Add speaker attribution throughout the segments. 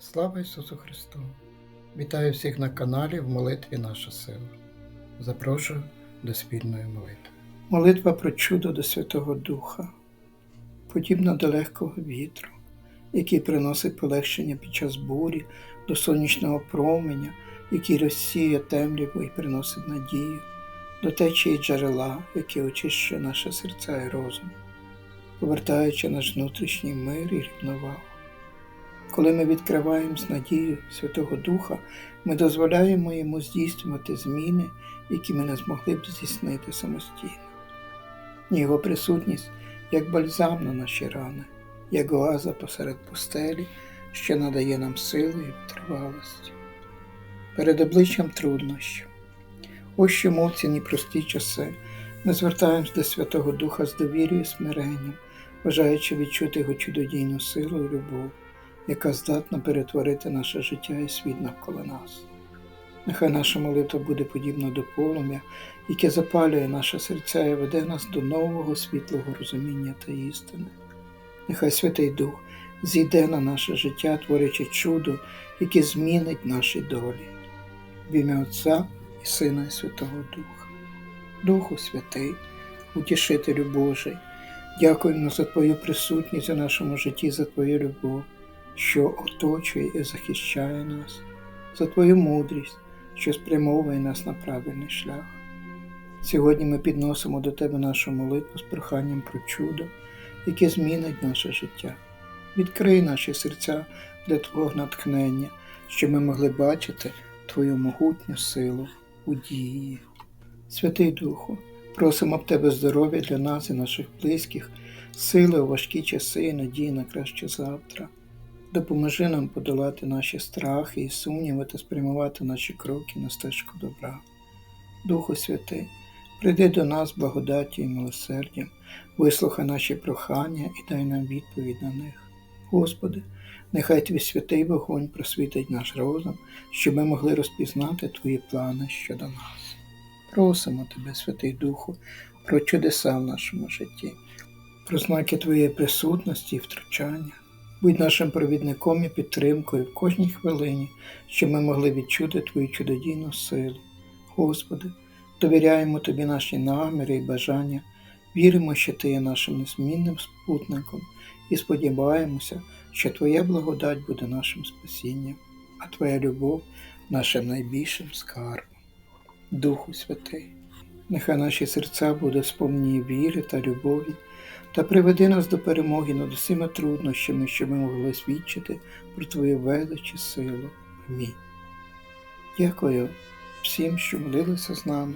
Speaker 1: Слава Ісусу Христу! Вітаю всіх на каналі в молитві Наша сила. Запрошую до спільної молитви. Молитва про чудо до Святого Духа, подібна до легкого вітру, який приносить полегшення під час бурі, до сонячного променя, який розсіє темряву і приносить надію, до течії джерела, яке очищує наше серця і розум, повертаючи наш внутрішній мир і рівновагу. Коли ми відкриваємо з надією Святого Духа, ми дозволяємо йому здійснювати зміни, які ми не змогли б здійснити самостійно. Його присутність як бальзам на наші рани, як оаза посеред пустелі, що надає нам сили і витривалості. Перед обличчям труднощів. Ось чому в ці непрості часи ми звертаємось до Святого Духа з довір'ю і смиренням, бажаючи відчути його чудодійну силу і любов яка здатна перетворити наше життя і світ навколо нас. Нехай наша молитва буде подібна до полум'я, яке запалює наше серця і веде нас до нового світлого розуміння та істини. Нехай Святий Дух зійде на наше життя, творячи чудо, яке змінить наші долі. В ім'я Отця і Сина і Святого Духа. Духу Святий, Утішителю Божий, дякуємо за Твою присутність у нашому житті, за Твою любов що оточує і захищає нас, за Твою мудрість, що спрямовує нас на правильний шлях. Сьогодні ми підносимо до Тебе нашу молитву з проханням про чудо, яке змінить наше життя. Відкрий наші серця для Твого натхнення, щоб ми могли бачити Твою могутню силу у дії. Святий Духу, просимо в Тебе здоров'я для нас і наших близьких, сили у важкі часи і надії на краще завтра. Допоможи нам подолати наші страхи і сумніви та спрямувати наші кроки на стежку добра. Духу Святий, прийди до нас благодаті і милосердям, вислухай наші прохання і дай нам відповідь на них. Господи, нехай Твій святий вогонь просвітить наш розум, щоб ми могли розпізнати Твої плани щодо нас. Просимо Тебе, Святий Духу, про чудеса в нашому житті, про знаки Твоєї присутності і втручання. Будь нашим провідником і підтримкою в кожній хвилині, щоб ми могли відчути Твою чудодійну силу. Господи, довіряємо Тобі наші наміри і бажання, віримо, що Ти є нашим незмінним спутником, і сподіваємося, що Твоя благодать буде нашим спасінням, а Твоя любов нашим найбільшим скарбом. Духу Святий, нехай наші серця будуть сповнені віри та любові та приведи нас до перемоги над усіма труднощами, що ми могли свідчити про Твою велич і силу. Амінь. Дякую всім, що молилися з нами.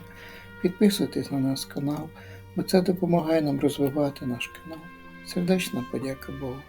Speaker 1: Підписуйтесь на наш канал, бо це допомагає нам розвивати наш канал. Сердечна подяка Богу.